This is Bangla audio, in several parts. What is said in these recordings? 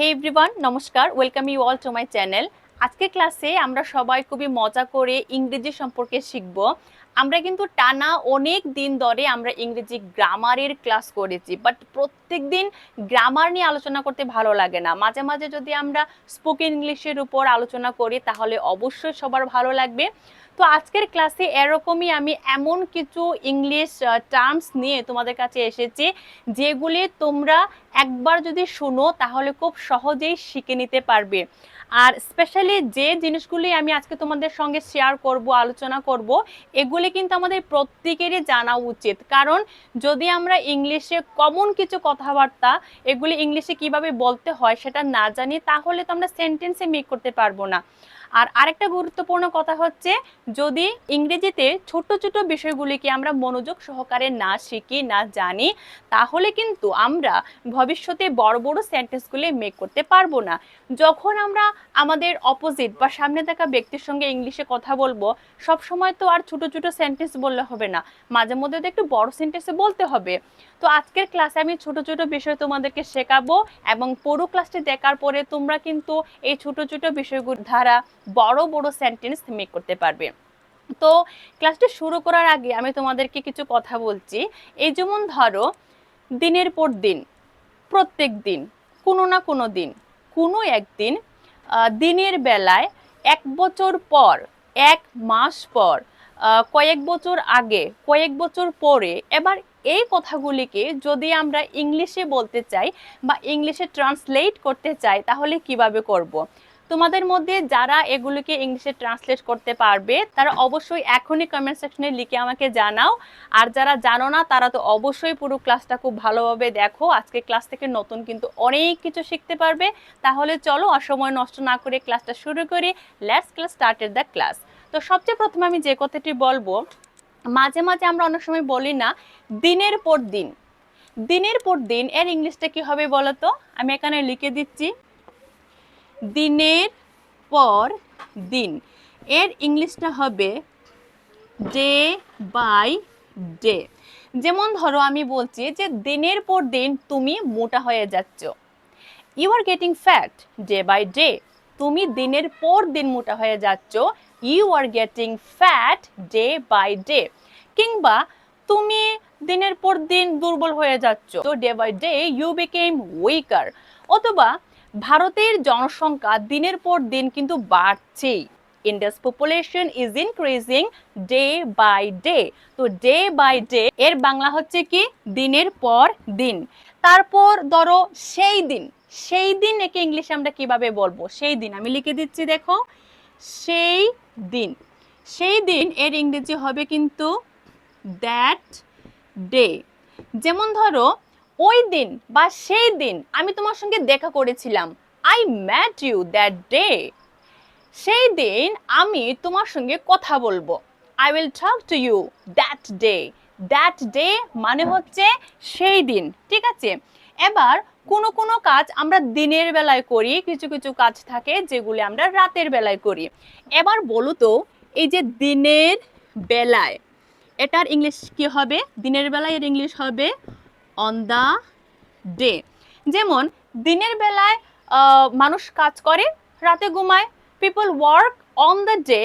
হে এভরিওয়ান নমস্কার welcome you all to my channel আজকে ক্লাসে আমরা সবাই খুবই মজা করে ইংরেজি সম্পর্কে শিখব। আমরা কিন্তু টানা অনেক দিন ধরে আমরা ইংরেজি গ্রামারের ক্লাস করেছি বাট প্রত্যেক দিন গ্রামার নিয়ে আলোচনা করতে ভালো লাগে না। মাঝে মাঝে যদি আমরা স্পোকেন ইংলিশের উপর আলোচনা করি, তাহলে অবশ্যই সবার ভালো লাগবে। তো আজকের ক্লাসে এরকমই আমি এমন কিছু ইংলিশ টার্মস নিয়ে তোমাদের কাছে এসেছি, যেগুলি তোমরা একবার যদি শোনো, তাহলে খুব সহজেই শিখে নিতে পারবে। আর স্পেশালি যে জিনিসগুলি আমি আজকে তোমাদের সঙ্গে শেয়ার করব, আলোচনা করব, এগুলি কিন্তু আমাদের প্রত্যেকেরই জানা উচিত। কারণ যদি আমরা ইংলিশে কমন কিছু কথাবার্তা এগুলি ইংলিশে কীভাবে বলতে হয় সেটা না জানি, তাহলে তো আমরা সেন্টেন্সে মেক করতে পারব না। আর আরেকটা গুরুত্বপূর্ণ কথা হচ্ছে, যদি ইংরেজিতে ছোট ছোট বিষয়গুলিকে আমরা মনোযোগ সহকারে না শিখি, না জানি, তাহলে কিন্তু আমরা ভবিষ্যতে বড় বড় সেন্টেন্সগুলি মেক করতে পারব না। যখন আমরা আমাদের অপোজিট বা সামনে থাকা ব্যক্তির সঙ্গে ইংলিশে কথা বলব সব সময় তো আর ছোট ছোট সেন্টেন্স বললে হবে না। মাঝে মধ্যে তো একটু বড় সেন্টেন্সে বলতে হবে। তো আজকের ক্লাসে আমি ছোট ছোট বিষয় তোমাদেরকে শেখাবো এবং পুরো ক্লাসটি দেখার পরে তোমরা কিন্তু এই ছোট ছোট বিষয়গুলো দ্বারা বড় বড় সেন্টেন্স মেক করতে পারবে তো ক্লাসটা শুরু করার আগে আমি তোমাদেরকে কিছু কথা বলছি এই যেমন ধরো, দিনের পর দিন, প্রত্যেক দিন, কোনো না কোনো দিন, কোনো একদিন দিনের বেলায় এক বছর পর, এক মাস পর কয়েক বছর আগে, কয়েক বছর পরে, এবার এই কথাগুলিকে যদি আমরা ইংলিশে বলতে চাই বা ইংলিশে ট্রান্সলেট করতে চাই, তাহলে কীভাবে করব। তোমাদের মধ্যে যারা এগুলিকে ইংলিশে ট্রান্সলেট করতে পারবে, তারা অবশ্যই এখনই কমেন্ট সেকশনে লিখে আমাকে জানাও। আর যারা জানো না, তারা তো অবশ্যই পুরো ক্লাসটা খুব ভালোভাবে দেখো। আজকে ক্লাস থেকে নতুন কিন্তু অনেক কিছু শিখতে পারবে। তাহলে চলো অসময় নষ্ট না করে ক্লাসটা শুরু করি। Let's class started the class তো সবচেয়ে প্রথমে আমি যে কথাটি বলব, মাঝে মাঝে আমরা অনেক সময় বলি না, দিনের পর দিন। দিনের পর দিন, এর ইংলিশটা কি হবে বলো তো? আমি এখানে লিখে দিচ্ছি। দিনের পর দিন। এর ইংলিশটা হবে ডে বাই ডে। যেমন ধরো আমি বলছি যে দিনের পর দিন তুমি মোটা হয়ে যাচ্ছ। You are getting fat day by day তুমি দিনের পর দিন মোটা হয়ে যাচ্ছ। You are getting fat day by day কিংবা তুমি দিনের পর দিন দুর্বল হয়ে যাচ্ছ। তো day by day you became weaker অথবা ভারতের জনসংখ্যা দিনের পর দিন কিন্তু বাড়ছেই। India's population is increasing day by day তো ডে বাই ডে এর বাংলা হচ্ছে কি? দিনের পর দিন। তারপর ধরো সেই দিন সেই দিন একে ইংলিশে আমরা কীভাবে বলব? সেই দিন, আমি লিখে দিচ্ছি দেখো। সেই দিন। সেই দিন এর ইংরেজি হবে কিন্তু দ্যাট ডে যেমন ধরো ওই দিন বা সেই দিন আমি তোমার সঙ্গে দেখা করেছিলাম। I met you that day সেই দিন আমি তোমার সঙ্গে কথা বলব। I will talk to you that day that day মানে হচ্ছে সেই দিন, ঠিক আছে? এবার কোনো কোনো কাজ আমরা দিনের বেলায় করি, কিছু কিছু কাজ থাকে যেগুলি আমরা রাতের বেলায় করি। এবার বলো তো, এই যে দিনের বেলায়, এটার ইংলিশ কি হবে? দিনের বেলায় এর ইংলিশ হবে? অন দ্য ডে যেমন, দিনের বেলায় মানুষ কাজ করে, রাতে ঘুমায় people work on the day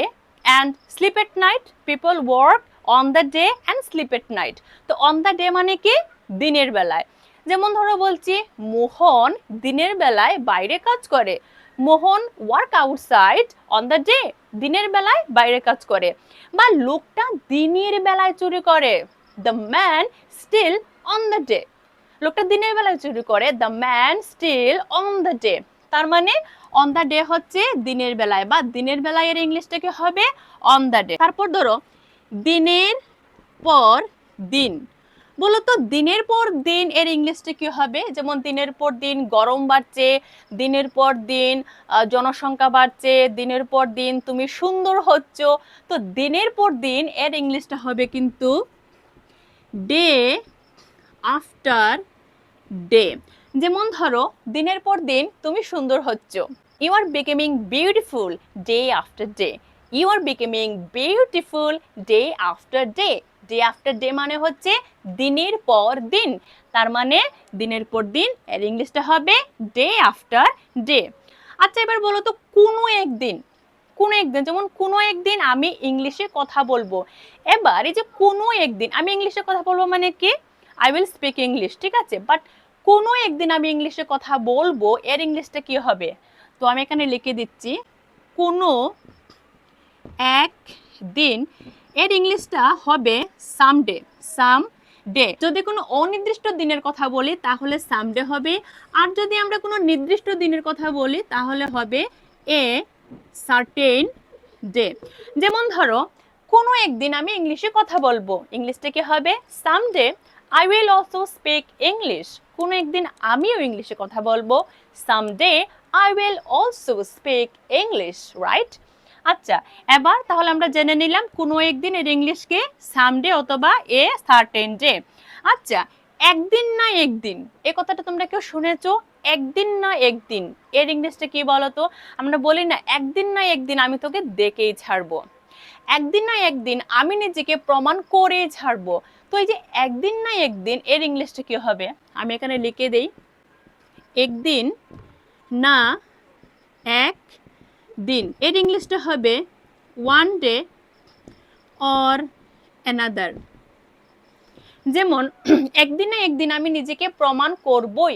and sleep at night people work on the day and sleep at night তো অন দ্য ডে মানে কি? দিনের বেলায়। যেমন ধরো বলছি, মোহন দিনের বেলায় বাইরে কাজ করে। Mohan work outside on the day দিনের বেলায় বাইরে কাজ করে। বা লোকটা দিনের বেলায় চুরি করে। The man steal on the day লোকটা দিনের বেলায় চুরি করে the man steal on the day তার মানে অন দ্য ডে হচ্ছে দিনের বেলায় বা দিনের বেলায় এর ইংলিশটাকে হবে? অন দ্য ডে তারপর ধরো, দিনের পর দিন। বলো তো দিনের পর দিন এর ইংলিশটা কি হবে? যেমন দিনের পর দিন গরম বাড়ছে, দিনের পর দিন জনসংখ্যা বাড়ছে, দিনের পর দিন তুমি সুন্দর হচ্ছ। তো দিনের পর দিন এর ইংলিশটা হবে কিন্তু ডে আফটার ডে যেমন ধরো, দিনের পর দিন তুমি সুন্দর হচ্ছ। You are becoming beautiful day after day you are becoming beautiful day after day day after day মানে হচ্ছে দিনের পর দিন। তার মানে দিনের পর দিন, এর ইংলিশটা হবে ডে আফটার ডে আচ্ছা এবার বলো তো, কোনো একদিন কোনো একদিন যেমন কোনো একদিন আমি ইংলিশে কথা বলব। এবার এই যে কোনো একদিন আমি ইংলিশে কথা বলব মানে কি? আই উইল স্পিক ইংলিশ ঠিক আছে? বাট কোনো একদিন আমি ইংলিশে কথা বলব, এর ইংলিশটা কি হবে? তো আমি এখানে লিখে দিচ্ছি, কোনো এক দিন এর ইংলিশটা হবে সামডে সাম ডে যদি কোনো অনির্দিষ্ট দিনের কথা বলি, তাহলে সামডে হবে। আর যদি আমরা কোনো নির্দিষ্ট দিনের কথা বলি, তাহলে হবে এ সার্টেন ডে যেমন ধরো, কোনো একদিন আমি ইংলিশে কথা বলব। ইংলিশটা কি হবে? Someday I will also speak English কোনো একদিন আমিও ইংলিশে কথা বলব। Someday I will also speak English right আচ্ছা এবার তাহলে আমরা জেনে নিলাম কোনো একদিন এর ইংলিশকে সামডে অথবা এ সার্টেন ডে আচ্ছা একদিন না একদিন, এ কথাটা তোমরা কেউ শুনেছো? একদিন না একদিন, এর ইংলিশটা কি বলতো? আমরা বলি না, একদিন না একদিন আমি তোকে দেখেই ছাড়বো। একদিন না একদিন আমি নিজেকে প্রমাণ করেই ছাড়বো। তো এই যে একদিন না একদিন এর ইংলিশটা কী হবে? আমি এখানে লিখে দেই। একদিন না এক দিন। এর ইংলিশটা হবে ওয়ান ডে অর অ্যানাদার যেমন, একদিন না একদিন আমি নিজেকে প্রমাণ করবই।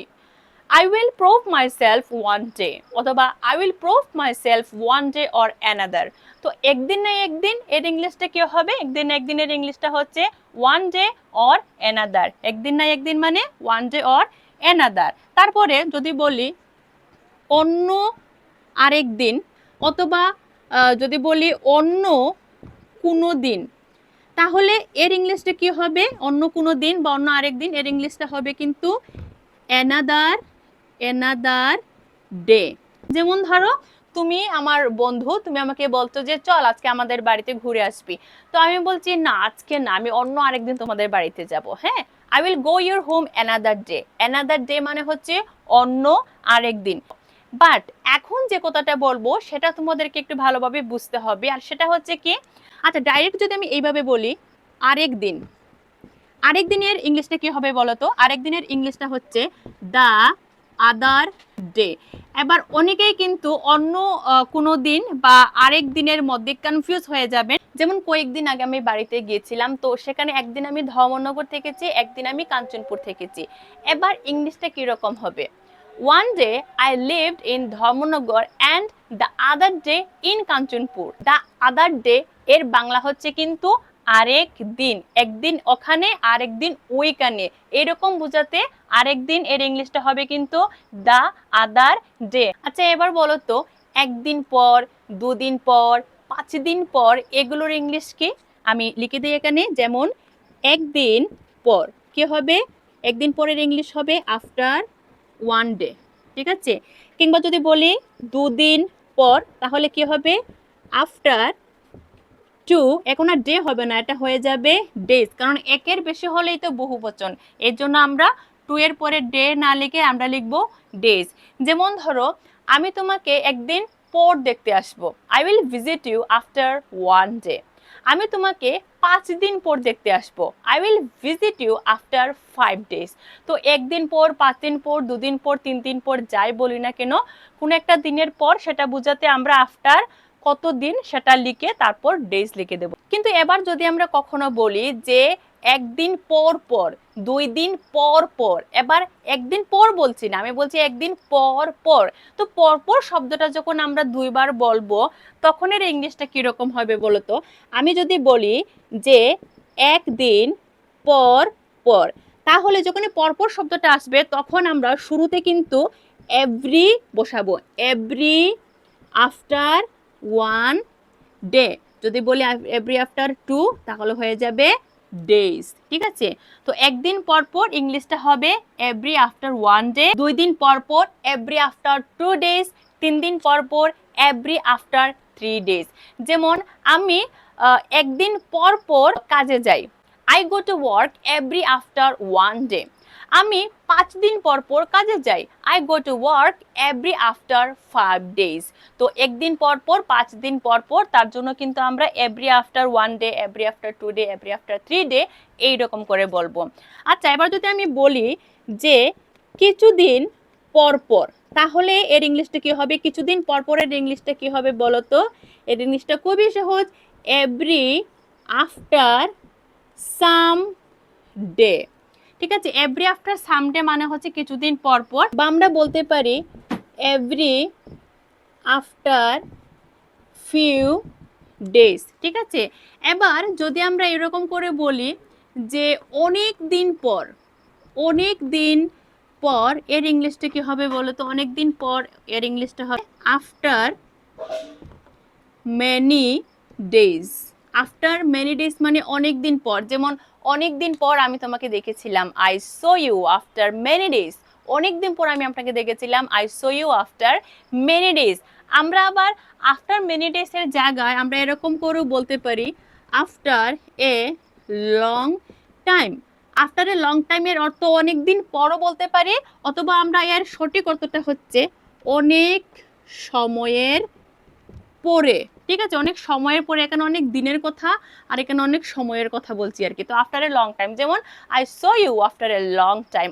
I will prove myself one day অথবা I will prove myself one day or another তো একদিন না একদিন এর ইংলিশটা কি হবে? একদিন না একদিনের ইংলিশটা হচ্ছে ওয়ান ডে অর অ্যানাদার একদিন না একদিন মানে ওয়ান ডে অর অ্যানাদার তারপরে যদি বলি অন্য আরেক দিন, অথবা যদি বলি অন্য কোনো দিন, তাহলে এর ইংলিশটা কি হবে? অন্য কোনো দিন বা অন্য আরেক দিন এর ইংলিশটা হবে কিন্তু অ্যানাদার অ্যানাদার ডে যেমন ধরো, তুমি আমার বন্ধু, তুমি আমাকে বলতো যে, চল আজকে আমাদের বাড়িতে ঘুরে আসবি। তো আমি বলছি, না, আজকে না, আমি অন্য আরেকদিন তোমাদের বাড়িতে যাব। হ্যাঁ I will go your home another day another day মানে হচ্ছে অন্য আরেক দিন বাট এখন যে কথাটা বলব, সেটা তোমাদেরকে একটু ভালোভাবে বুঝতে হবে। আর সেটা হচ্ছে কি আচ্ছা ডাইরেক্ট যদি আমি এইভাবে বলি আরেক দিন আরেক দিনের ইংলিশটা কি হবে বলতো? আরেক দিনের ইংলিশটা হচ্ছে দ্য আদার ডে। এবার অনেকেই কিন্তু অন্য কোনো দিন বা আরেক দিনের মধ্যে কনফিউজ হয়ে যাবেন। যেমন কয়েকদিন আগে আমি বাড়িতে গিয়েছিলাম, তো সেখানে একদিন আমি ধর্মনগর থেকেছি, একদিন আমি কাঞ্চনপুর থেকেছি। এবার ইংলিশটা কীরকম হবে? One day I lived in Dharmanagar and the other day in Kanchanpur. The other day এর বাংলা হচ্ছে কিন্তু আরেক দিন, একদিন ওখানে আরেক দিন ওইখানে। এরকম বোঝাতে আরেক দিন এর ইংলিশটা হবে কিন্তু দ্য আদার ডে আচ্ছা এবার বলো তো, একদিন পর, দুদিন পর পাঁচ দিন পর এগুলোর ইংলিশ কি? আমি লিখে দিই এখানে, যেমন একদিন পর। কি হবে? একদিন পরের ইংলিশ হবে আফটার ওয়ান ডে ঠিক আছে? কিংবা যদি বলি দুদিন পর, তাহলে কি হবে? আফটার টু এখন আর ডে হবে না, এটা হয়ে যাবে ডেজ কারণ একের বেশি হলেই তো বহু বচন। এর জন্য আমরা টু এর পরে ডে না লিখে আমরা লিখব ডেজ যেমন ধরো, আমি তোমাকে একদিন পর দেখতে আসব। I will visit you after one day আমি তোমাকে পাঁচ দিন পর দেখতে আসব। I will visit you after five days তো একদিন পর পাঁচ দিন পর দুদিন পর তিন দিন পর যাই বলি না কেন, কোনো একটা দিনের পর সেটা বোঝাতে আমরা আফটার কত দিন সেটা লিখে তারপর ডেজ লিখে দেব। কিন্তু এবার যদি আমরা কখনো বলি যে একদিন পর পর, দুই দিন পর পর, এবার একদিন পর বলছি না, আমি বলছি একদিন পর পর। তো পর পর শব্দটা যখন আমরা দুইবার বলব তখন এর ইংলিশটা কীরকম হবে বলতো আমি যদি বলি যে একদিন পর পর, তাহলে যখন পরপর শব্দটা আসবে, তখন আমরা শুরুতে কিন্তু এভরি বসাবো এভরি আফটার ওয়ান ডে যদি বলি এভরি আফটার টু তাহলে হয়ে যাবে ডেজ ঠিক আছে? তো একদিন পর পর ইংলিশটা হবে এভরি আফটার ওয়ান ডে দুই দিন পর পর এভরি আফটার টু ডেজ তিন দিন পর পর এভরি আফটার থ্রি ডেজ যেমন আমি একদিন পর পর কাজে যাই। I go to work every after one day আমি পাঁচ দিন পর পর কাজে যাই। I go to work every after five days তো একদিন পর পর, পাঁচ দিন পর পর, তার জন্য কিন্তু আমরা every after one day every after two day every after three day এইরকম করে বলব। আচ্ছা এবার যদি আমি বলি যে কিছুদিন পর পর, তাহলে এর ইংলিশটা কি হবে? কিছুদিন পর পর এর ইংলিশটা কি হবে বলো তো? এর ইংলিশটা খুবই সহজ। এভরি আফটার সাম ডে ঠিক আছে? এভরি আফটার সাম ডে মানে হচ্ছে কিছুদিন পর পর। বা আমরা বলতে পারি এভরি আফটার ফিউ ডেজ ঠিক আছে? এবার যদি আমরা এরকম করে বলি যে অনেক দিন পর, অনেক দিন পর, এর ইংলিশটা কি হবে বলো তো? অনেক দিন পর এর ইংলিশটা হবে after many days after many days মানে অনেক দিন পর, যেমন অনেক দিন পর আমি তোমাকে দেখেছিলাম। I saw you after many days অনেক দিন পর আমি আপনাকে দেখেছিলাম। I saw you after many days আমরা আবার আফটার মেনি ডেজের জায়গায় আমরা এরকম করেও বলতে পারি after a long time after a long টাইমের অর্থ অনেক দিন পরও বলতে পারি, অথবা আমরা এর সঠিক অর্থটা হচ্ছে অনেক সময়ের পরে, ঠিক আছে? অনেক সময়ের পরে, এখানে অনেক দিনের কথা আর এখানে অনেক সময়ের কথা বলছি আর কি। তো আফটার এ লং টাইম যেমন I saw you after a long time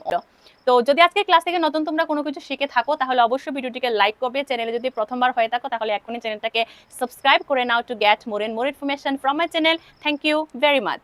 তো যদি আজকে ক্লাস থেকে নতুন তোমরা কোনো কিছু শিখে থাকো, তাহলে অবশ্যই ভিডিওটিকে লাইক করবে। চ্যানেলে যদি প্রথমবার হয়ে থাকো, তাহলে এখনই চ্যানেলটাকে সাবস্ক্রাইব করে নাও to get more and more information from my channel thank you very much